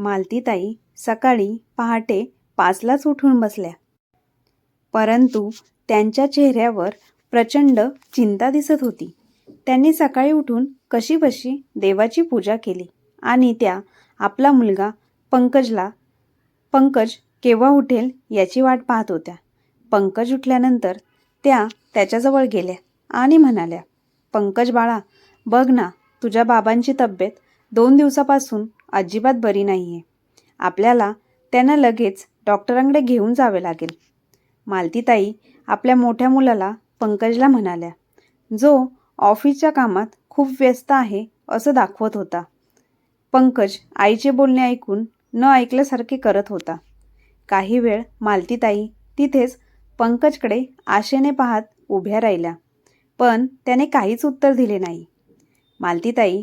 मालतीताई सकाळी पहाटे पाचलाच उठून बसल्या. परंतु त्यांच्या चेहऱ्यावर प्रचंड चिंता दिसत होती. त्यांनी सकाळी उठून कशीबशी देवाची पूजा केली आणि त्या आपला मुलगा पंकजला पंकज केव्हा उठेल याची वाट पाहत होत्या. पंकज उठल्यानंतर त्या त्याच्याजवळ गेल्या आणि म्हणाल्या पंकज बाळा बघ ना तुझ्या बाबांची तब्येत दोन दिवसापासून अजिबात बरी नाही आहे आपल्याला त्यांना लगेच डॉक्टरांकडे घेऊन जावे लागेल. मालतीताई आपल्या मोठ्या मुलाला पंकजला म्हणाल्या जो ऑफिसच्या कामात खूप व्यस्त आहे असं दाखवत होता. पंकज आईचे बोलणे ऐकून न ऐकल्यासारखे करत होता. काही वेळ मालतीताई तिथेच पंकजकडे आशेने पाहत उभ्या राहिल्या पण त्याने काहीच उत्तर दिले नाही. मालतीताई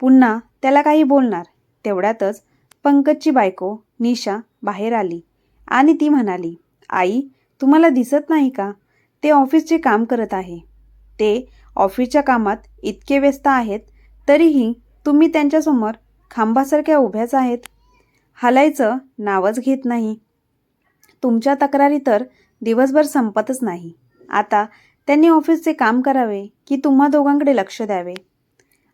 पुन्हा त्याला काही बोलणार. तेवढ्यातच पंकजची बायको निशा बाहेर आली आणि ती म्हणाली आई तुम्हाला दिसत नाही का? ते ऑफिसचे काम करत आहे. ते ऑफिसच्या कामात इतके व्यस्त आहेत तरीही तुम्ही त्यांच्यासमोर खांबासारख्या उभ्याच आहेत. हलायचं नावच घेत नाही. तुमच्या तक्रारी तर दिवसभर संपतच नाही. आता त्यांनी ऑफिसचे काम करावे की तुम्हा दोघांकडे लक्ष द्यावे?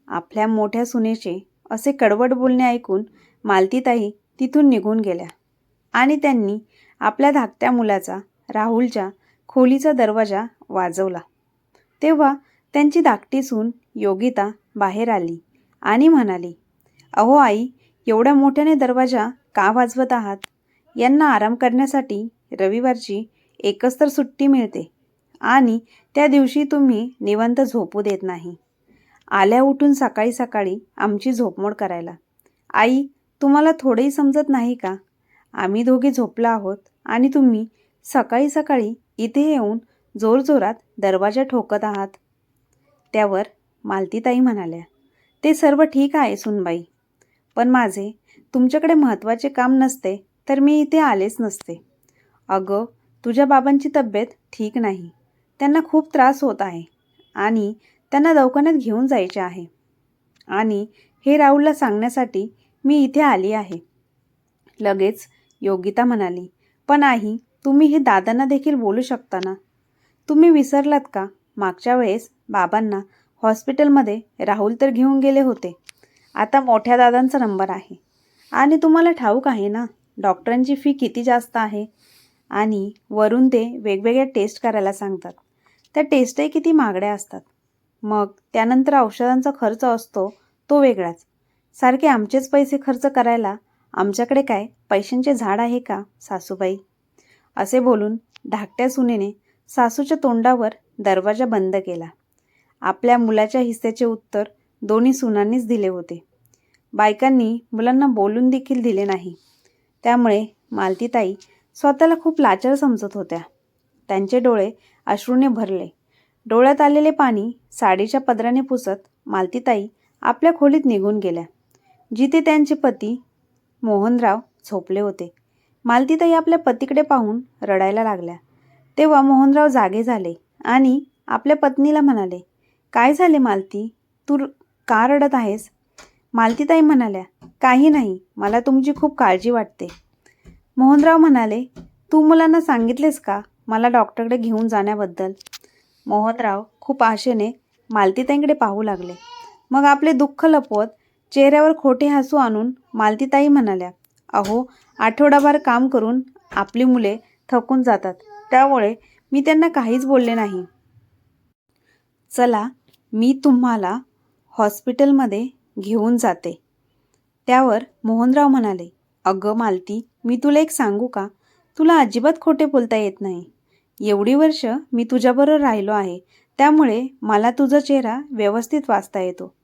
आपल्या मोठ्या सुनेचे असे कडवट बोलणे ऐकून मालतीताई तिथून निघून गेल्या. आणि त्यांनी आपल्या धाकट्या मुलाचा राहुलच्या खोलीचा दरवाजा वाजवला. तेव्हा त्यांची धाकटी सून योगिता बाहेर आली आणि म्हणाली अहो आई एवढ्या मोठ्याने दरवाजा का वाजवत आहात? यांना आराम करण्यासाठी रविवारची एकच तर सुट्टी मिळते आणि त्या दिवशी तुम्ही निवांत झोपू देत नाही. आल्या उठून सकाळी सकाळी आमची झोपमोड करायला. आई तुम्हाला थोडंही समजत नाही का? आम्ही दोघे झोपलो आहोत आणि तुम्ही सकाळी सकाळी इथे येऊन जोरजोरात दरवाजा ठोकत आहात. त्यावर मालतीताई म्हणाल्या ते सर्व ठीक आहे सुनबाई पण माझे तुमच्याकडे महत्त्वाचे काम नसते तर मी इथे आलेच नसते. अगं तुझ्या बाबांची तब्येत ठीक नाही. त्यांना खूप त्रास होत आहे आणि त्यांना दवाखान्यात घेऊन जायचे आहे. आणि हे राहुलला सांगण्यासाठी मी इथे आली आहे. लगेच योगिता म्हणाली पण आई तुम्ही हे दादांना देखील बोलू शकता ना? तुम्ही विसरलात का? मागच्या वेळेस बाबांना हॉस्पिटलमध्ये राहुल तर घेऊन गेले होते. आता मोठ्या दादांचा नंबर आहे. आणि तुम्हाला ठाऊक आहे ना? डॉक्टरांची फी किती जास्त आहे? आणि वरून ते वेगवेगळ्या टेस्ट करायला सांगतात. त्या टेस्टही किती महागड्या असतात. मग त्यानंतर औषधांचा खर्च असतो तो वेगळाच. सारखे आमचेच पैसे खर्च करायला आमच्याकडे काय? पैशांचे झाड आहे का सासूबाई? असे बोलून धाकट्या सुनेने सासूच्या तोंडावर दरवाजा बंद केला. आपल्या मुलाच्या हिस्सेचे उत्तर दोन्ही सुनांनीच दिले होते. बायकांनी मुलांना बोलून देखील दिले नाही. त्यामुळे मालतीताई स्वतःला खूप लाचार समजत होत्या. त्यांचे डोळे अश्रूने भरले. डोळ्यात आलेले पाणी साडीच्या पदराने पुसत मालतीताई आपल्या खोलीत निघून गेल्या. जिथे त्यांचे पती मोहनराव झोपले होते. मालतीताई आपल्या पतीकडे पाहून रडायला लागल्या. तेव्हा मोहनराव जागे झाले आणि आपल्या पत्नीला म्हणाले काय झाले मालती? तू का रडत आहेस? मालतीताई म्हणाल्या काही नाही मला तुमची खूप काळजी वाटते. मोहनराव म्हणाले तू मुलांना सांगितलेस का? मला डॉक्टरकडे घेऊन जाण्याबद्दल. मोहनराव खूप आशेने मालतीताईंकडे पाहू लागले. मग आपले दुःख लपवत चेहऱ्यावर खोटे हसू आणून मालतीताई म्हणाल्या अहो आठवडाभर काम करून आपली मुले थकून जातात. त्यामुळे मी त्यांना काहीच बोलले नाही. चला मी तुम्हाला हॉस्पिटलमध्ये घेऊन जाते. त्यावर मोहनराव म्हणाले अगं मालती मी तुला एक सांगू का? तुला अजिबात खोटे बोलता येत नाही. एवढी वर्ष मी तुझ्याबरोबर राहिलो आहे. त्यामुळे मला तुझा चेहरा व्यवस्थित वाचता येतो.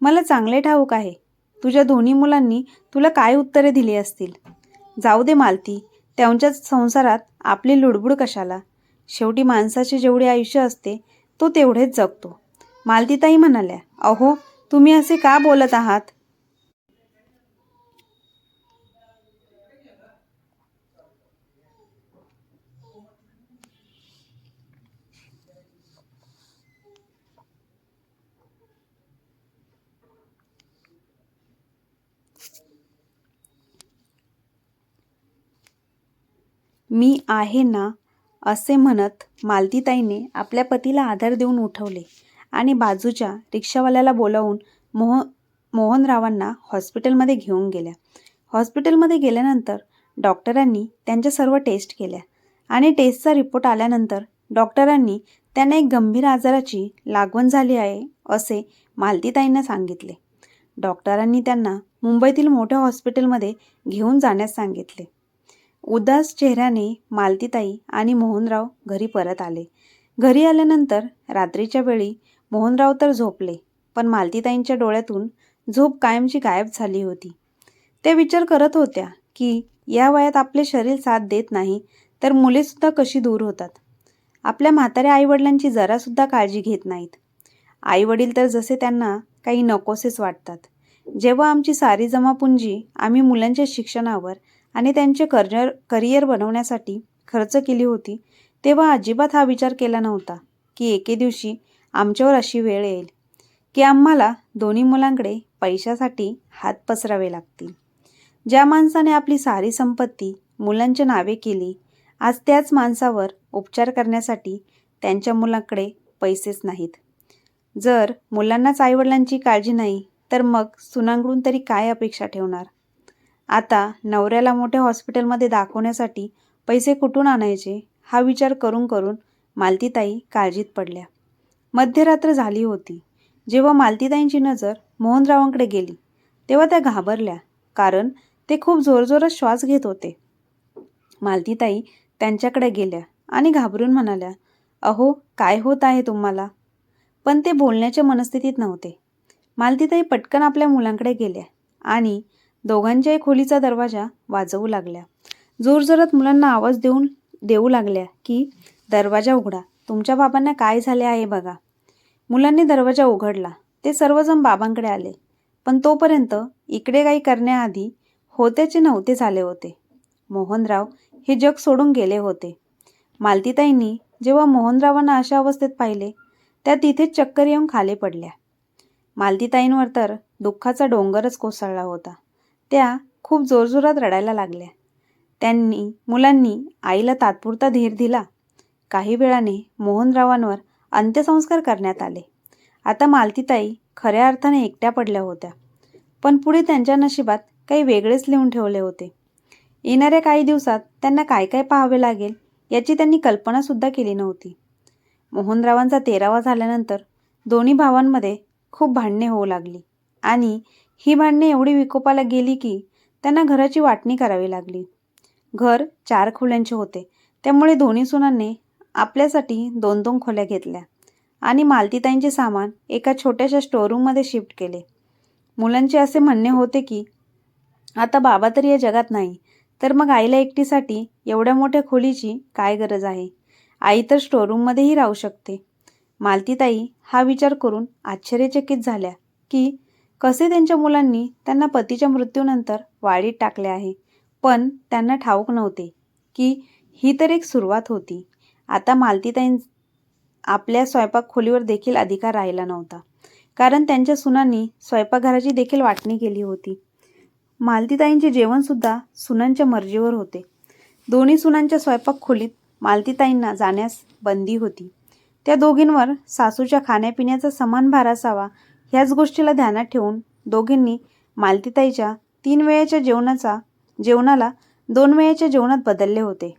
मला चांगले ठाऊक आहे. तुझ्या दोन्ही मुलांनी तुला काय उत्तरे दिली असतील? जाऊ दे मालती. त्यांच्याच संसारात आपली लुडबुड कशाला? शेवटी माणसाचे जेवढे आयुष्य असते तो तेवढेच जगतो. मालतीताई म्हणाल्या अहो तुम्ही असे का बोलत आहात? मी आहे ना असे म्हणत मालतीताईने आपल्या पतीला आधार देऊन उठवले आणि बाजूच्या रिक्षावाल्याला बोलावून मोह मोहनरावांना हॉस्पिटलमध्ये घेऊन गेल्या. हॉस्पिटलमध्ये गेल्यानंतर डॉक्टरांनी त्यांच्या सर्व टेस्ट केल्या आणि टेस्टचा रिपोर्ट आल्यानंतर डॉक्टरांनी त्यांना एक गंभीर आजाराची लागवण झाली आहे असे मालतीताईंना सांगितले. डॉक्टरांनी त्यांना मुंबईतील मोठ्या हॉस्पिटलमध्ये घेऊन जाण्यास सांगितले. उदास चेहऱ्याने मालतीताई आणि मोहनराव घरी परत आले. घरी आल्यानंतर रात्रीच्या वेळी मोहनराव तर झोपले पण मालतीताईंच्या डोळ्यातून झोप कायमची गायब झाली होती. त्या विचार करत होत्या की या वयात आपले शरीर साथ देत नाही तर मुलेसुद्धा कशी दूर होतात? आपल्या म्हाताऱ्या आईवडिलांची जरासुद्धा काळजी घेत नाहीत. आईवडील तर जसे त्यांना काही नकोसेच वाटतात. जेव्हा आमची सारी जमापुंजी आम्ही मुलांच्या शिक्षणावर आणि त्यांचे करियर करिअर बनवण्यासाठी खर्च केली होती तेव्हा अजिबात हा विचार केला नव्हता की एके दिवशी आमच्यावर अशी वेळ येईल की आम्हाला दोन्ही मुलांकडे पैशासाठी हात पसरावे लागतील. ज्या माणसाने आपली सारी संपत्ती मुलांच्या नावे केली आज त्याच माणसावर उपचार करण्यासाठी त्यांच्या मुलांकडे पैसेच नाहीत. जर मुलांनाच आईवडिलांची काळजी नाही तर मग सुनांकडून तरी काय अपेक्षा ठेवणार? आता नवऱ्याला मोठ्या हॉस्पिटलमध्ये दाखवण्यासाठी पैसे कुठून आणायचे हा विचार करून करून मालतीताई काळजीत पडल्या. मध्यरात्र झाली होती. जेव्हा मालतीताईंची नजर मोहनरावांकडे गेली तेव्हा त्या घाबरल्या कारण ते खूप जोरजोरात श्वास घेत होते. मालतीताई त्यांच्याकडे गेल्या आणि घाबरून म्हणाल्या अहो काय होत आहे तुम्हाला? पण ते बोलण्याच्या मनस्थितीत नव्हते. मालतीताई पटकन आपल्या मुलांकडे गेल्या आणि दोघांच्याही खोलीचा दरवाजा वाजवू लागल्या. जोरजोरात मुलांना आवाज देऊन देऊ लागल्या की दरवाजा उघडा. तुमच्या बाबांना काय झाले आहे बघा. मुलांनी दरवाजा उघडला. ते सर्वजण बाबांकडे आले. पण तोपर्यंत इकडे काही करण्याआधी होत्याचे नव्हते झाले होते. मोहनराव हे जग सोडून गेले होते. मालतीताईंनी जेव्हा मोहनरावांना अशा अवस्थेत पाहिले त्या तिथेच चक्कर येऊन खाली पडल्या. मालतीताईंवर तर दुःखाचा डोंगरच कोसळला होता. त्या खूप जोरजोरात रडायला लागल्या. त्यांनी मुलांनी आईला तात्पुरता धीर दिला. काही वेळाने मोहनरावांवर अंत्यसंस्कार करण्यात आले. आता मालतीताई खऱ्या अर्थाने एकट्या पडल्या होत्या. पण पुढे त्यांच्या नशिबात काही वेगळेच लिहून ठेवले होते. येणाऱ्या काही दिवसात त्यांना काय काय पाहावे लागेल याची त्यांनी कल्पनासुद्धा केली नव्हती. मोहनरावांचा तेरावा झाल्यानंतर दोन्ही भावांमध्ये खूप भांडणे होऊ लागली आणि ही भांडणे एवढी विकोपाला गेली की त्यांना घराची वाटणी करावी लागली. घर चार खोल्यांचे होते. त्यामुळे दोन्ही सुनांनी आपल्यासाठी दोन दोन खोल्या घेतल्या आणि मालतीताईंचे सामान एका छोट्याशा स्टोरूममध्ये शिफ्ट केले. मुलांचे असे म्हणणे होते की आता बाबा तर या जगात नाही तर मग आईला एकटीसाठी एवढ्या मोठ्या खोलीची काय गरज आहे? आई तर स्टोरूममध्येही राहू शकते. मालतीताई हा विचार करून आश्चर्यचकित झाल्या की कसे त्यांच्या मुलांनी त्यांना पतीच्या मृत्यूनंतर वाडीत टाकले आहे? पण त्यांना ठाऊक नव्हते की ही तर एक सुरुवात होती. आता मालतीताईं आपल्या स्वयंपाक खोलीवर देखील अधिकार राहिला नव्हता. कारण त्यांच्या सुनांनी स्वयंपाकघराची देखील वाटणी केली होती. मालतीताईंचे जेवणसुद्धा सुनांच्या मर्जीवर होते. दोन्ही सुनांच्या स्वयंपाक खोलीत मालतीताईंना जाण्यास बंदी होती. त्या दोघींवर सासूच्या खाण्यापिण्याचा समान भार असावा ह्याच गोष्टीला ध्यानात ठेवून दोघींनी मालतीताईच्या तीन वेळेच्या जेवणाचा जेवणाला दोन वेळेच्या जेवणात बदलले होते.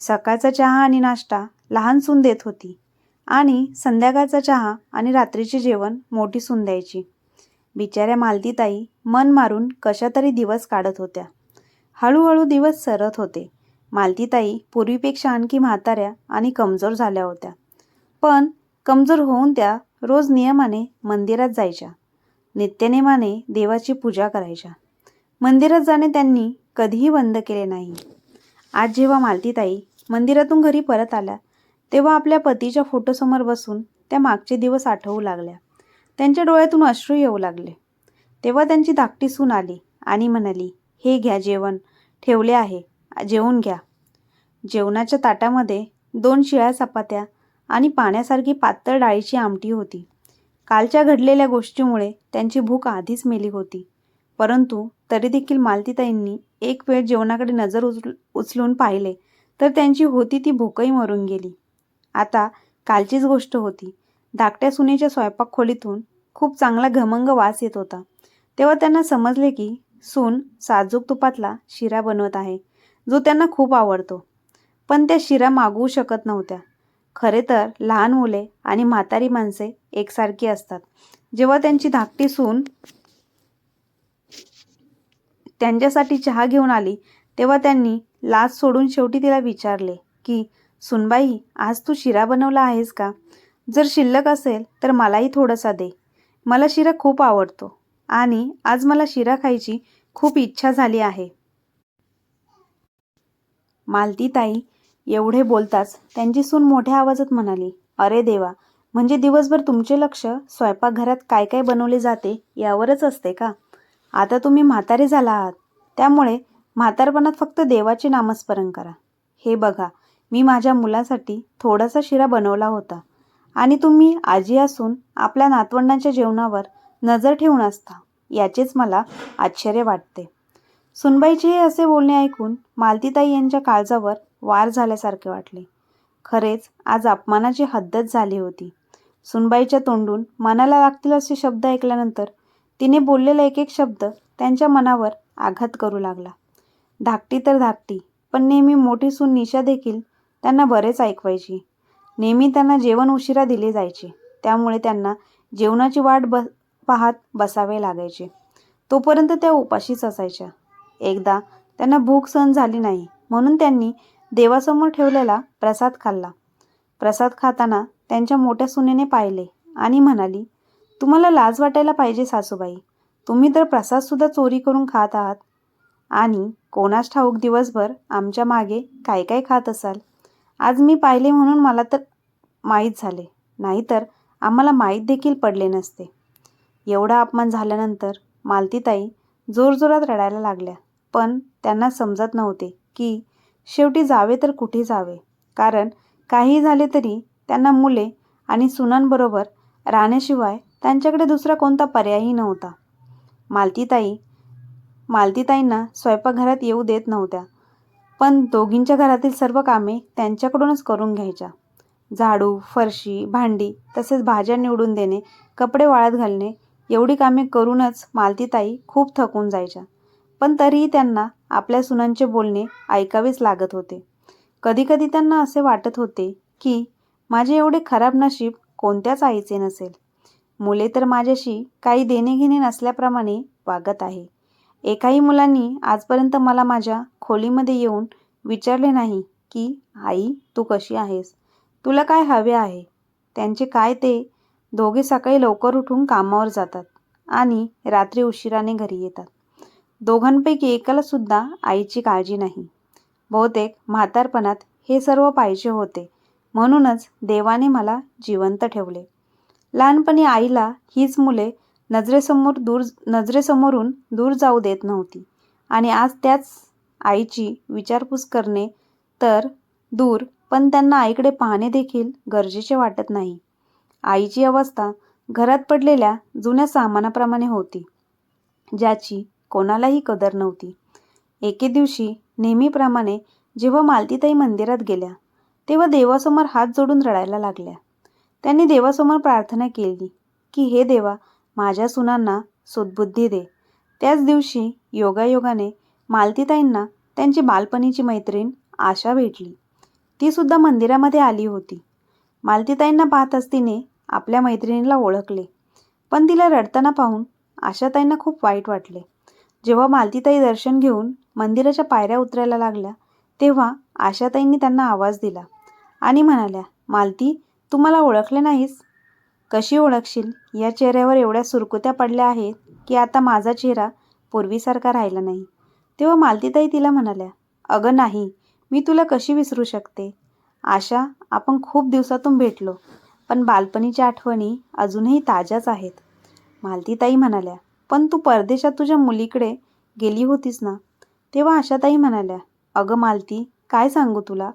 सकाळचा चहा आणि नाश्ता लहान सून देत होती आणि संध्याकाळचा चहा आणि रात्रीचे जेवण मोठी सून द्यायची. बिचाऱ्या मालतीताई मन मारून कशातरी दिवस काढत होत्या. हळूहळू दिवस सरत होते. मालतीताई पूर्वीपेक्षा आणखी म्हाताऱ्या आणि कमजोर झाल्या होत्या. पण कमजोर होऊन त्या रोज नियमाने मंदिरात जायच्या. नित्यनेमाने देवाची पूजा करायच्या. मंदिरात जाणे त्यांनी कधीही बंद केले नाही. आज जेव्हा मालतीताई मंदिरातून घरी परत आल्या तेव्हा आपल्या पतीच्या फोटोसमोर बसून त्या मागचे दिवस आठवू लागल्या. त्यांच्या डोळ्यातून अश्रू येऊ लागले. तेव्हा त्यांची धाकटी सून आली आणि म्हणाली हे घ्या जेवण. ठेवले आहे. जेवून घ्या. जेवणाच्या ताटामध्ये दोन शिळ्या चपात्या आणि पाण्यासारखी पातळ डाळीची आमटी होती. कालच्या घडलेल्या गोष्टीमुळे त्यांची भूक आधीच मेली होती. परंतु तरी देखील मालतीताईंनी एक वेळ जेवणाकडे नजर उचल उचलून पाहिले तर त्यांची होती ती भूकही मरून गेली. आता कालचीच गोष्ट होती. धाकट्या सुनेच्या स्वयंपाक खोलीतून खूप चांगला घमंग वास येत होता. तेव्हा त्यांना समजले की सून साजूक तुपातला शिरा बनवत आहे जो त्यांना खूप आवडतो. पण त्या शिरा मागवू शकत नव्हत्या. खरे तर लहान मुले आणि म्हातारी माणसे एकसारखी असतात. जेव्हा त्यांची धाकटी सून त्यांच्यासाठी चहा घेऊन आली तेव्हा त्यांनी लाज सोडून शेवटी तिला विचारले की सुनबाई आज तू शिरा बनवला आहेस का? जर शिल्लक असेल तर मलाही थोडासा दे. मला शिरा खूप आवडतो आणि आज मला शिरा खायची खूप इच्छा झाली आहे. मालतीताई एवढे बोलताच त्यांची सून मोठ्या आवाजात म्हणाली अरे देवा म्हणजे दिवसभर तुमचे लक्ष स्वयंपाकघरात काय काय बनवले जाते यावरच असते का? आता तुम्ही म्हातारे झाला आहात. त्यामुळे म्हातारपणात फक्त देवाचे नामस्मरण करा. हे बघा मी माझ्या मुलासाठी थोडासा शिरा बनवला होता आणि तुम्ही आजी असून आपल्या नातवंडांच्या जेवणावर नजर ठेवून असता याचेच मला आश्चर्य वाटते. सुनबाईचे हे असे बोलणे ऐकून मालतीताई यांच्या काळजावर वार झाल्यासारखे वाटले. खरेच आज अपमानाची हद्दच झाली होती. सुनबाईच्या तोंडून मनाला लागतील असे शब्द ऐकल्यानंतर तिने बोललेला एक एक शब्द त्यांच्या मनावर आघात करू लागला. धाकटी तर धाकटी पण नेहमी मोठी सून निशा देखील त्यांना बरेच ऐकवायची. नेहमी त्यांना जेवण उशिरा दिले जायचे. त्यामुळे त्यांना जेवणाची वाट ब पाहत बसावे लागायचे. तोपर्यंत त्या उपाशीच असायच्या. एकदा त्यांना भूक सहन झाली नाही म्हणून त्यांनी देवासमोर ठेवलेला प्रसाद खाल्ला. प्रसाद खाताना त्यांच्या मोठ्या सुनेने पाहिले आणि म्हणाली तुम्हाला लाज वाटायला पाहिजे सासूबाई. तुम्ही तर प्रसादसुद्धा चोरी करून खात आहात. आणि कोणास ठाऊक दिवसभर आमच्या मागे काय काय खात असाल? आज मी पाहिले म्हणून मला तर माहीत झाले. नाहीतर आम्हाला माहीत देखील पडले नसते. एवढा अपमान झाल्यानंतर मालतीताई जोरजोरात रडायला लागल्या. पण त्यांना समजत नव्हते की शेवटी जावे तर कुठे जावे? कारण काही झाले तरी त्यांना मुले आणि सुनांबरोबर राहण्याशिवाय त्यांच्याकडे दुसरा कोणता पर्यायही नव्हता. मालतीताई मालतीताईंना स्वयंपाकघरात येऊ देत नव्हत्या. पण दोघींच्या घरातील सर्व कामे त्यांच्याकडूनच करून घ्यायच्या. झाडू फरशी भांडी तसेच भाज्या निवडून देणे कपडे वाळत घालणे एवढी कामे करूनच मालतीताई खूप थकून जायच्या. पण तरीही त्यांना आपल्या सुनांचे बोलणे ऐकावेच लागत होते. कधीकधी त्यांना असे वाटत होते की माझे एवढे खराब नशीब कोणत्याच आईचे नसेल. मुले तर माझ्याशी काही देणेघेणे नसल्याप्रमाणे वागत आहे. एकाही मुलांनी आजपर्यंत मला माझ्या खोलीमध्ये येऊन विचारले नाही की आई तू कशी आहेस? तुला काय हवे आहे? त्यांचे काय ते दोघे सकाळी लवकर उठून कामावर जातात आणि रात्री उशिराने घरी येतात. दोघांपैकी एकाला सुद्धा आईची काळजी नाही. बहुतेक म्हातारपणात हे सर्व पाहिजे होते. म्हणूनच देवाने मला जिवंत ठेवले. लहानपणी आईला हीच मुले नजरेसमोर दूर नजरेसमोरून दूर जाऊ देत नव्हती. आणि आज त्याच आईची विचारपूस करणे तर दूर पण त्यांना आईकडे पाहणे देखील गरजेचे वाटत नाही. आईची अवस्था घरात पडलेल्या जुन्या सामानाप्रमाणे होती. ज्याची कोणालाही कदर नव्हती. एके दिवशी नेहमीप्रमाणे जेव्हा मालतीताई मंदिरात गेल्या तेव्हा देवासमोर हात जोडून रडायला लागल्या. त्यांनी देवासमोर प्रार्थना केली की हे देवा माझ्या सुनांना सुद्बुद्धी दे. त्याच दिवशी योगायोगाने मालतीताईंना त्यांची बालपणीची मैत्रीण आशा भेटली. तीसुद्धा मंदिरामध्ये आली होती. मालतीताईंना पाहताच तिने आपल्या मैत्रिणीला ओळखले पण तिला रडताना पाहून आशाताईंना खूप वाईट वाटले. जेव्हा मालतीताई दर्शन घेऊन मंदिराच्या पायऱ्या उतरायला लागल्या तेव्हा आशाताईंनी त्यांना आवाज दिला आणि म्हणाल्या मालती तू मला ओळखले नाहीस? कशी ओळखशील? या चेहऱ्यावर एवढ्या सुरकुत्या पडल्या आहेत की आता माझा चेहरा पूर्वीसारखा राहिला नाही. तेव्हा मालतीताई तिला म्हणाल्या अगं नाही मी तुला कशी विसरू शकते? आशा आपण खूप दिवसातून भेटलो पण बालपणीच्या आठवणी अजूनही ताज्याच आहेत. मालतीताई म्हणाल्या पण तू परदेशात तुझ्या मुलीकडे गेली होतीस ना? तेव्हा आशाताई म्हणाल्या अगं मालती काय सांगू तुला?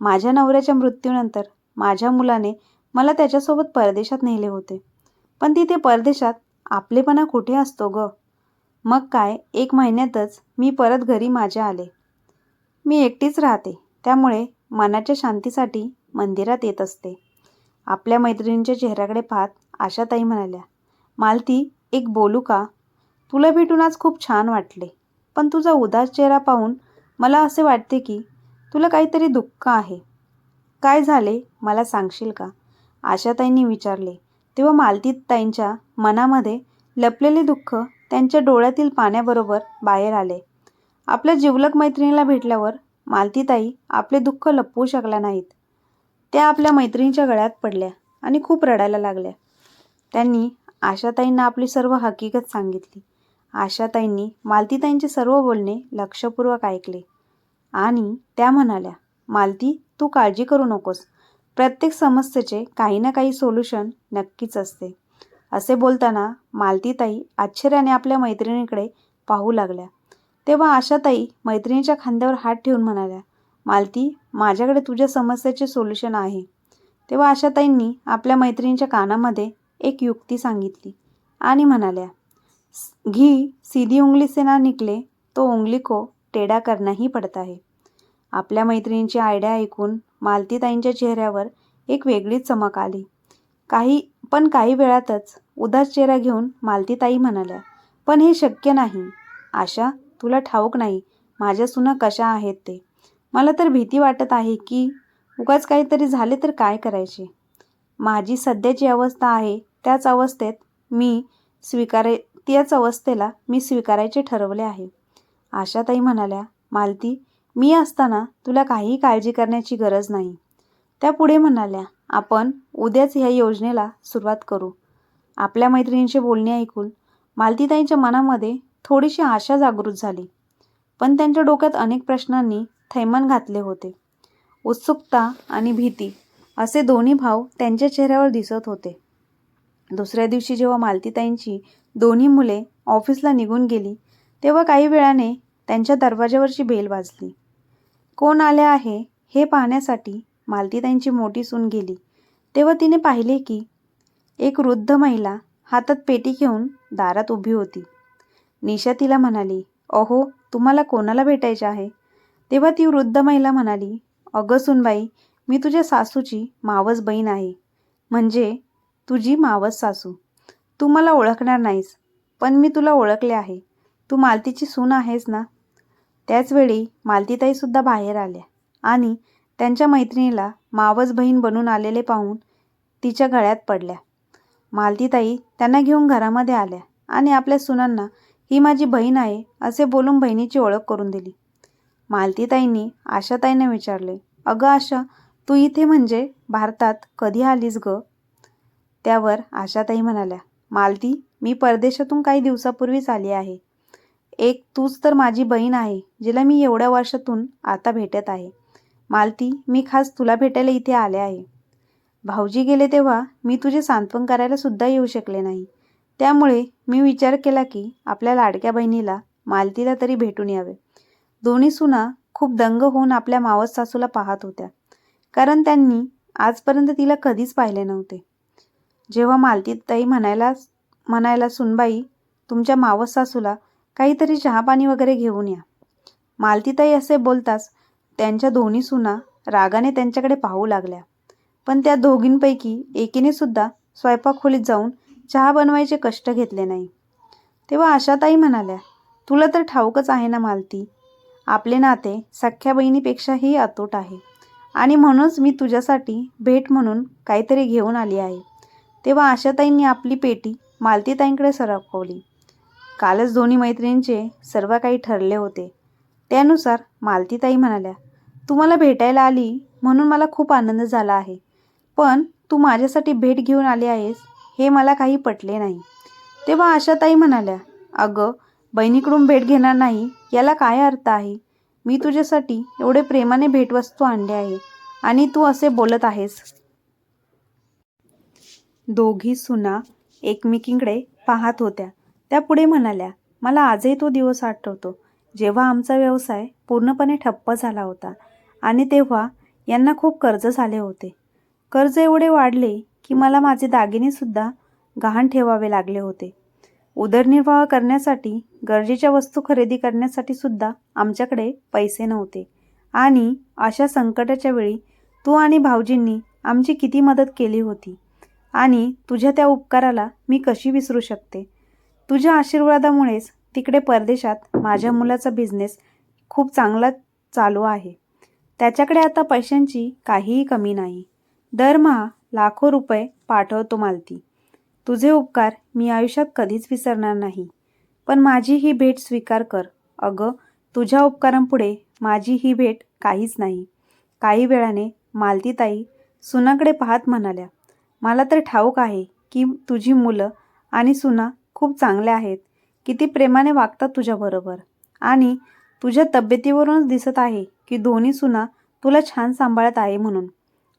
माझ्या नवऱ्याच्या मृत्यूनंतर माझ्या मुलाने मला त्याच्यासोबत परदेशात नेले होते. पण तिथे परदेशात आपलेपणा कुठे असतो ग? मग काय एक महिन्यातच मी परत घरी माझ्या आले. मी एकटीच राहते त्यामुळे मनाच्या शांतीसाठी मंदिरात येत असते. आपल्या मैत्रिणींच्या चेहऱ्याकडे पाहत आशाताई म्हणाल्या मालती एक बोलू का? तुला भेटून आज खूप छान वाटले. पण तुझा उदास चेहरा पाहून मला असे वाटते की तुला काहीतरी दुःख आहे. काय झाले मला सांगशील का? आशाताईंनी विचारले. तेव्हा मालतीताईंच्या मनामध्ये लपलेले दुःख त्यांच्या डोळ्यातील पाण्याबरोबर बाहेर आले. आपल्या जिवलक मैत्रिणीला भेटल्यावर मालतीताई आपले दुःख लपवू शकल्या नाहीत. त्या आपल्या मैत्रिणीच्या गळ्यात पडल्या आणि खूप रडायला लागल्या. त्यांनी आशाताईंना आपली सर्व हकीकत सांगितली. आशाताईंनी मालतीताईंचे सर्व बोलणे लक्षपूर्वक ऐकले. आणि त्या म्हणाल्या मालती तू काळजी करू नकोस. प्रत्येक समस्येचे काही ना काही सोल्युशन नक्कीच असते. असे बोलताना मालतीताई आश्चर्याने आपल्या मैत्रिणीकडे पाहू लागल्या. तेव्हा आशाताई मैत्रिणीच्या खांद्यावर हात ठेवून म्हणाल्या मालती माझ्याकडे तुझ्या समस्येचे सोल्युशन आहे. तेव्हा आशाताईंनी आपल्या मैत्रिणीच्या कानामध्ये एक युक्ती सांगितली आणि म्हणाल्या घी सीधी उंगली से ना निकले तो उंगली को टेढ़ा करना ही पडता है आपल्या मैत्रिणींची आयडिया ऐकून मालतीताईंच्या चेहऱ्यावर एक वेगळीच चमक आली. काही पण काही वेळातच उदास चेहरा घेऊन मालतीताई म्हणाल्या पण हे शक्य नाही. आशा तुला ठाऊक नाही. माझ्या सुना कशा आहेत ते? मला तर भीती वाटत आहे की उगाच काहीतरी झाले तर काय करायचे? माझी सध्याची अवस्था आहे त्याच अवस्थेत मी स्वीकारे त्याच अवस्थेला मी स्वीकारायचे ठरवले आहे. आशाताई म्हणाल्या मालती मी असताना तुला काहीही काळजी करण्याची गरज नाही. त्या पुढे म्हणाल्या आपण उद्याच ह्या योजनेला सुरुवात करू. आपल्या मैत्रिणींचे बोलणे ऐकून मालतीताईंच्या मनामध्ये थोडीशी आशा जागृत झाली. पण त्यांच्या डोक्यात अनेक प्रश्नांनी थैमान घातले होते. उत्सुकता आणि भीती असे दोन्ही भाव त्यांच्या चेहऱ्यावर दिसत होते. दुसऱ्या दिवशी जेव्हा मालतीताईंची दोन्ही मुले ऑफिसला निघून गेली. तेव्हा काही वेळाने त्यांच्या दरवाजावरची बेल वाजली. कोण आले आहे हे पाहण्यासाठी मालतीताईंची मोठी सून गेली. तेव्हा तिने पाहिले की एक वृद्ध महिला हातात पेटी घेऊन दारात उभी होती. निशा तिला म्हणाली अहो तुम्हाला कोणाला भेटायचे आहे? तेव्हा ती वृद्ध महिला म्हणाली अगं सुनबाई मी तुझ्या सासूची मावस बहीण आहे. म्हणजे तुझी मावस सासू. तू मला ओळखणार नाहीस पण मी तुला ओळखले आहे. तू मालतीची सून आहेस ना? त्याचवेळी मालतीताईसुद्धा बाहेर आल्या आणि त्यांच्या मैत्रिणीला मावस बहीण बनून आलेले पाहून तिच्या गळ्यात पडल्या. मालतीताई त्यांना घेऊन घरामध्ये आल्या आणि आपल्या सुनांना ही माझी बहीण आहे असे बोलून बहिणीची ओळख करून दिली. मालतीताईंनी आशाताईंना विचारले अगं आशा तू इथे म्हणजे भारतात कधी आलीस ग? त्यावर आशाताई म्हणाल्या मालती मी परदेशातून काही दिवसापूर्वीच आली आहे. एक तूच तर माझी बहीण आहे जिला मी एवढ्या वर्षातून आता भेटत आहे. मालती मी खास तुला भेटायला इथे आले आहे. भाऊजी गेले तेव्हा मी तुझे सांत्वन करायला सुद्धा येऊ शकले नाही. त्यामुळे मी विचार केला की आपल्या लाडक्या बहिणीला मालतीला तरी भेटून यावे. दोन्ही सुना खूप दंग होऊन आपल्या मावस सासूला पाहत होत्या. कारण त्यांनी आजपर्यंत तिला कधीच पाहिले नव्हते. जेव्हा मालतीताई म्हणायला म्हणायला सुनबाई तुमच्या मावस सासूला काहीतरी चहापाणी वगैरे घेऊन या. मालतीताई असे बोलताच त्यांच्या दोन्ही सुना रागाने त्यांच्याकडे पाहू लागल्या. पण त्या दोघींपैकी एकीने सुद्धा स्वयंपाकखोलीत जाऊन चहा बनवायचे कष्ट घेतले नाही. तेव्हा आशाताई म्हणाल्या तुला तर ठाऊकच आहे ना मालती. आपले नाते सख्ख्या बहिणीपेक्षाही अतूट आहे. आणि म्हणूनच मी तुझ्यासाठी भेट म्हणून काहीतरी घेऊन आली आहे. तेव्हा आशाताईंनी आपली पेटी मालतीताईंकडे सरकवली. कालच दोन्ही मैत्रिणींचे सर्व काही ठरले होते. त्यानुसार मालतीताई म्हणाल्या तू मला भेटायला आली म्हणून मला खूप आनंद झाला आहे. पण तू माझ्यासाठी भेट घेऊन आली आहेस हे मला काही पटले नाही. तेव्हा आशाताई म्हणाल्या अगं बहिणीकडून भेट घेणार नाही याला काय अर्थ आहे? मी तुझ्यासाठी एवढे प्रेमाने भेटवस्तू आणले आहे आणि तू असे बोलत आहेस. दोघी सुना एकमेकींकडे पाहत होत्या. त्या पुढे म्हणाल्या मला आजही तो दिवस आठवतो. जेव्हा आमचा व्यवसाय पूर्णपणे ठप्प झाला होता आणि तेव्हा यांना खूप कर्ज झाले होते. कर्ज एवढे वाढले की मला माझे दागिनेसुद्धा गहाण ठेवावे लागले होते. उदरनिर्वाह करण्यासाठी गरजेच्या वस्तू खरेदी करण्यासाठी सुद्धा आमच्याकडे पैसे नव्हते. आणि अशा संकटाच्या वेळी तू आणि भाऊजींनी आमची किती मदत केली होती. आणि तुझ्या त्या उपकाराला मी कशी विसरू शकते? तुझ्या आशीर्वादामुळेच तिकडे परदेशात माझ्या मुलाचा बिझनेस खूप चांगला चालू आहे. त्याच्याकडे आता पैशांची काहीही कमी नाही. दरमहा लाखो रुपये पाठवतो मालती. तुझे उपकार मी आयुष्यात कधीच विसरणार नाही. पण माझी ही भेट स्वीकार कर. अगं तुझ्या उपकारांपुढे माझी ही भेट काहीच नाही. काही वेळाने मालतीताई सुनाकडे पाहत म्हणाल्या मला तर ठाऊक आहे की तुझी मुलं आणि सुना खूप चांगल्या आहेत. किती प्रेमाने वागतात तुझ्याबरोबर आणि तुझ्या तब्येतीवरूनच दिसत आहे की दोन्ही सुना तुला छान सांभाळत आहे म्हणून.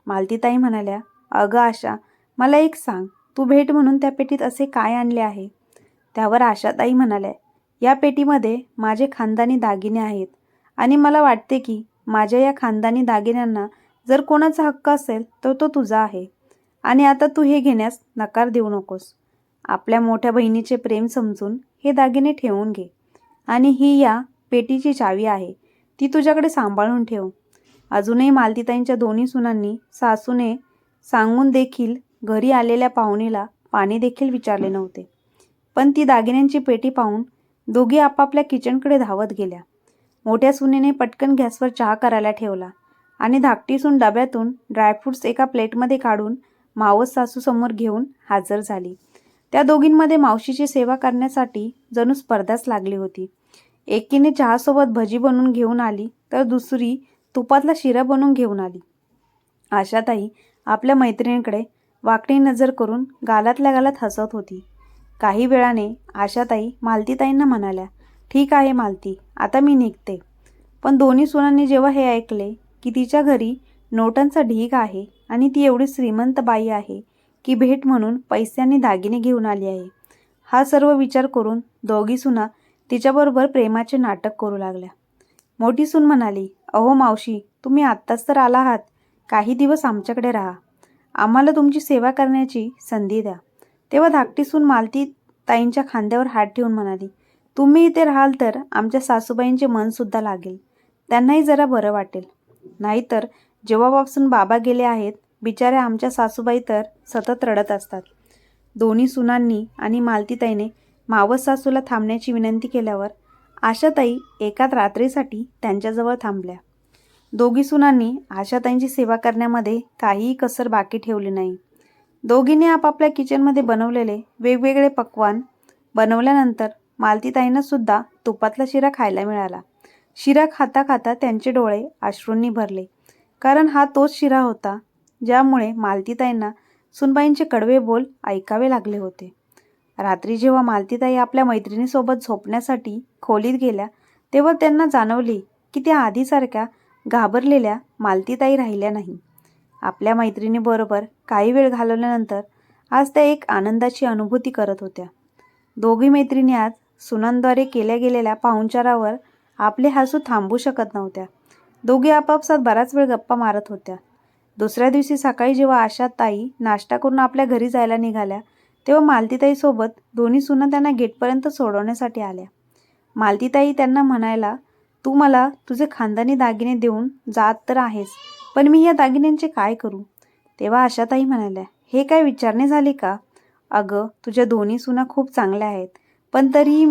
मालतीताई म्हणाल्या अगं आशा मला एक सांग. तू भेट म्हणून त्या पेटीत असे काय आणले आहे? त्यावर आशाताई म्हणाल्या या पेटीमध्ये माझे खानदानी दागिने आहेत. आणि मला वाटते की माझ्या या खानदानी दागिन्यांना जर कोणाचा हक्क असेल तर तो तुझा आहे. आणि आता तू हे घेण्यास नकार देऊ नकोस. आपल्या मोठ्या बहिणीचे प्रेम समजून हे दागिने ठेवून घे. आणि ही या पेटीची चावी आहे. ती तुझ्याकडे सांभाळून ठेव. अजूनही मालतीताईंच्या दोन्ही सुनांनी सासूने सांगून देखील घरी आलेल्या पाहुणीला पाणी देखील विचारले नव्हते. पण ती दागिन्यांची पेटी पाहून दोघी आपापल्या किचनकडे धावत गेल्या. मोठ्या सुनेने पटकन गॅसवर चहा करायला ठेवला आणि धाकटी सून डब्यातून ड्रायफ्रूट्स एका प्लेटमध्ये काढून मावस सासूसमोर घेऊन हजर झाली. त्या दोघींमध्ये मावशीची सेवा करण्यासाठी जणू स्पर्धाच लागली होती. एकीने चहासोबत भजी बनवून घेऊन आली तर दुसरी तुपातला शिरा बनवून घेऊन आली. आशाताई आपल्या मैत्रिणीकडे वाकडी नजर करून गालातल्या गालात हसत होती. काही वेळाने आशाताई मालतीताईंना म्हणाल्या ठीक आहे मालती आता मी निघते. पण दोन्ही सुनांनी जेव्हा हे ऐकले की तिच्या घरी नोटांचा ढीग आहे आणि ती एवढी श्रीमंत बाई आहे की भेट म्हणून पैसे दागिने घेऊन आली आहे. हा सर्व विचार करून दोघी सुना तिच्याबरोबर प्रेमाचे नाटक करू लागल्या. मोठी सून म्हणाली अहो मावशी तुम्ही आत्ताच तर आला आहात. काही दिवस आमच्याकडे राहा. आम्हाला तुमची सेवा करण्याची संधी द्या. तेव्हा धाकटी सून मालती ताईंच्या खांद्यावर हात ठेवून म्हणाली तुम्ही इथे राहाल तर आमच्या सासूबाईंचे मनसुद्धा लागेल. त्यांनाही जरा बरं वाटेल. नाहीतर जेव्हापासून बाबा गेले आहेत बिचाऱ्या आमच्या सासूबाई तर सतत रडत असतात. दोन्ही सुनांनी आणि मालतीताईने मावस सासूला थांबण्याची विनंती केल्यावर आशाताई एकाच रात्रीसाठी त्यांच्याजवळ थांबल्या. दोघी सुनांनी आशाताईंची सेवा करण्यामध्ये काहीही कसर बाकी ठेवली नाही. दोघींनी आपापल्या किचनमध्ये बनवलेले वेगवेगळे पक्वान बनवल्यानंतर मालतीताईंना सुद्धा तुपातला शिरा खायला मिळाला. शिरा खाता खाता त्यांचे डोळे अश्रूंनी भरले. कारण हा तोच शिरा होता ज्यामुळे मालतीताईंना सुनबाईंचे कडवे बोल ऐकावे लागले होते. रात्री जेव्हा मालतीताई आपल्या मैत्रिणीसोबत झोपण्यासाठी खोलीत गेल्या तेव्हा त्यांना जाणवले की त्या आधीसारख्या घाबरलेल्या मालतीताई राहिल्या नाही. आपल्या मैत्रिणीबरोबर काही वेळ घालवल्यानंतर आज त्या एक आनंदाची अनुभूती करत होत्या. दोघी मैत्रिणी आज सुनांद्वारे केल्या गेलेल्या पाहुणचारावर आपले हसू थांबू शकत नव्हत्या. दोघी आपापसात बराच वेळ गप्पा मारत होत्या. दुसऱ्या दिवशी सकाळी जेव्हा आशा ताई नाश्ता करून आपल्या घरी जायला निघाल्या तेव्हा मालतीताईसोबत दोन्ही सुना त्यांना गेटपर्यंत सोडवण्यासाठी आल्या. मालतीताई त्यांना म्हणायला तू मला तुझे खानदानी दागिने देऊन जात तर आहेस पण मी या दागिन्यांचे काय करू? तेव्हा आशाताई म्हणाल्या हे काय विचारणे झाले का? अगं तुझ्या दोन्ही सुना खूप चांगल्या आहेत पण तरीही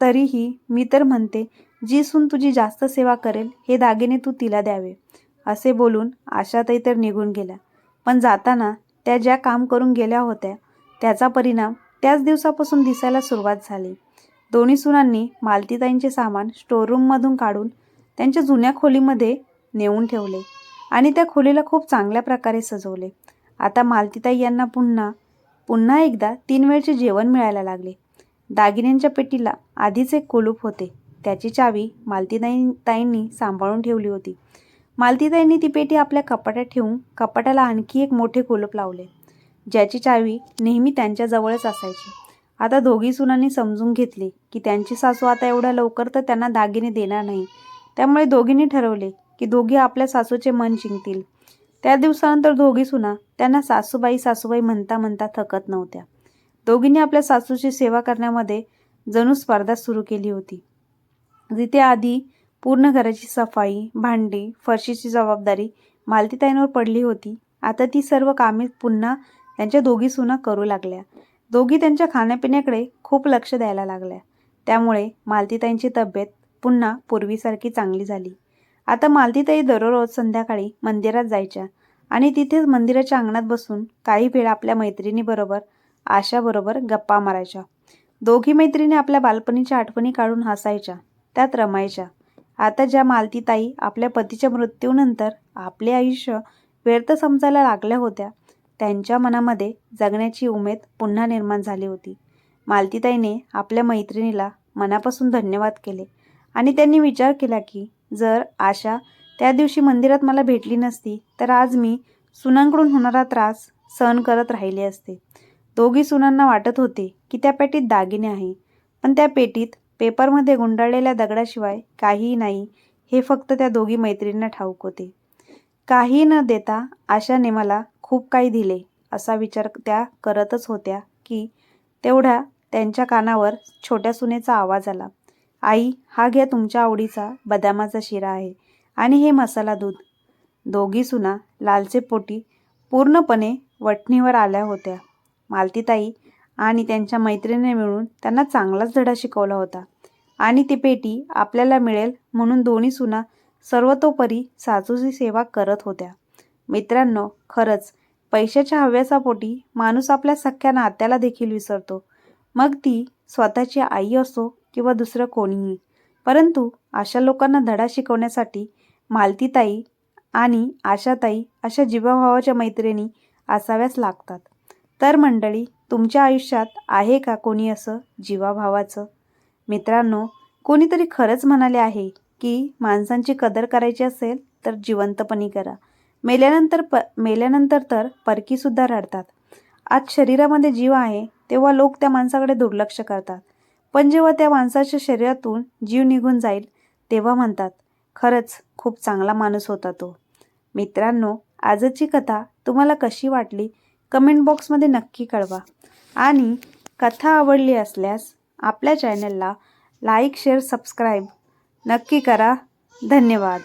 तरीही मी तर म्हणते जी सून तुझी जास्त सेवा करेल हे दागिने तू तिला द्यावे. असे बोलून आशाताई तर निघून गेल्या. पण जाताना त्या ज्या काम करून गेल्या होत्या त्याचा परिणाम त्याच दिवसापासून दिसायला सुरुवात झाली. दोन्ही सुनांनी मालतीताईंचे सामान स्टोअररूममधून काढून त्यांच्या जुन्या खोलीमध्ये नेऊन ठेवले आणि त्या खोलीला खूप चांगल्या प्रकारे सजवले. आता मालतीताई यांना पुन्हा पुन्हा एकदा तीन वेळचे जेवण मिळायला लागले. दागिन्यांच्या पेटीला आधीच एक कुलूप होते. त्याची चावी मालतीताई ताईंनी सांभाळून ठेवली होती. मालतीताईंनी ती पेटी आपल्या कपाट्यात ठेवून कपाटाला आणखी एक मोठे कुलप लावले. ज्याची चावी नेहमी त्यांच्याजवळच असायची. आता दोघी सुनांनी समजून घेतले की त्यांची सासू आता एवढ्या लवकर तर त्यांना दागिने देणार नाही. त्यामुळे दोघींनी ठरवले की दोघी आपल्या सासूचे मन जिंकतील. त्या दिवसानंतर दोघी सुना त्यांना सासूबाई सासूबाई म्हणता म्हणता थकत नव्हत्या. दोघींनी आपल्या सासूची सेवा करण्यामध्ये जणू स्पर्धा सुरू केली होती. जिथे आधी पूर्ण घराची सफाई भांडी फरशीची जबाबदारी मालतीताईंवर पडली होती. आता ती सर्व कामे पुन्हा त्यांच्या दोघी सुना करू लागल्या. दोघी त्यांच्या खाण्यापिण्याकडे खूप लक्ष द्यायला लागल्या. त्यामुळे मालतीताईंची तब्येत पुन्हा पूर्वीसारखी चांगली झाली. आता मालतीताई दररोज संध्याकाळी मंदिरात जायच्या आणि तिथेच मंदिराच्या अंगणात बसून काही वेळ आपल्या मैत्रिणीबरोबर आशाबरोबर गप्पा मारायच्या. दोघी मैत्रिणी आपल्या बालपणीच्या आठवणी काढून हसायच्या. त्यात रमायच्या. आता ज्या मालतीताई आपल्या पतीच्या मृत्यूनंतर आपले आयुष्य व्यर्थ समजायला लागल्या होत्या त्यांच्या मनामध्ये जगण्याची उमेद पुन्हा निर्माण झाली होती. मालतीताईने आपल्या मैत्रिणीला मनापासून धन्यवाद केले आणि त्यांनी विचार केला की जर आशा त्या दिवशी मंदिरात मला भेटली नसती तर आज मी सुनांकडून होणारा त्रास सहन करत राहिले असते. दोघी सुनांना वाटत होते की त्या पेटीत दागिने आहे पण त्या पेटीत पेपरमध्ये गुंडाळलेल्या दगडाशिवाय काहीही नाही हे फक्त त्या दोघी मैत्रिणींना ठाऊक होते. काही न देता आशाने मला खूप काही दिले असा विचार त्या करतच होत्या की तेवढ्या त्यांच्या कानावर छोट्या सुनेचा आवाज आला. आई हा घ्या तुमच्या आवडीचा बदामाचा शिरा आहे आणि हे मसाला दूध. दोघी सुना लालचे पोटी पूर्णपणे वटणीवर आल्या होत्या. मालतीताई आणि त्यांच्या मैत्रिणीने मिळून त्यांना चांगलाच धडा शिकवला होता. आणि ती पेटी आपल्याला मिळेल म्हणून दोन्ही सुना सर्वतोपरी सासूची सेवा करत होत्या. मित्रांनो खरंच पैशाच्या हव्यासापोटी माणूस आपल्या सख्या नात्याला देखील विसरतो. मग ती स्वतःची आई असो किंवा दुसरं कोणीही. परंतु अशा लोकांना धडा शिकवण्यासाठी मालतीताई आणि आशाताई अशा जीवाभावाच्या मैत्रिणी असाव्याच लागतात. तर मंडळी तुमच्या आयुष्यात आहे का कोणी असं जीवाभावाचं? मित्रांनो कोणीतरी खरंच म्हणाले आहे की माणसांची कदर करायची असेल तर जिवंतपणी करा. मेल्यानंतर प मेल्यानंतर तर परकीसुद्धा रडतात. आज शरीरामध्ये जीव आहे तेव्हा लोक त्या माणसाकडे दुर्लक्ष करतात. पण जेव्हा त्या माणसाच्या शरीरातून जीव निघून जाईल तेव्हा म्हणतात खरंच खूप चांगला माणूस होता तो. मित्रांनो आजची कथा तुम्हाला कशी वाटली? कमेंट बॉक्समध्ये नक्की कळवा. आणि कथा आवडली असल्यास आपल्या चॅनलला लाईक शेअर सबस्क्राईब नक्की करा. धन्यवाद.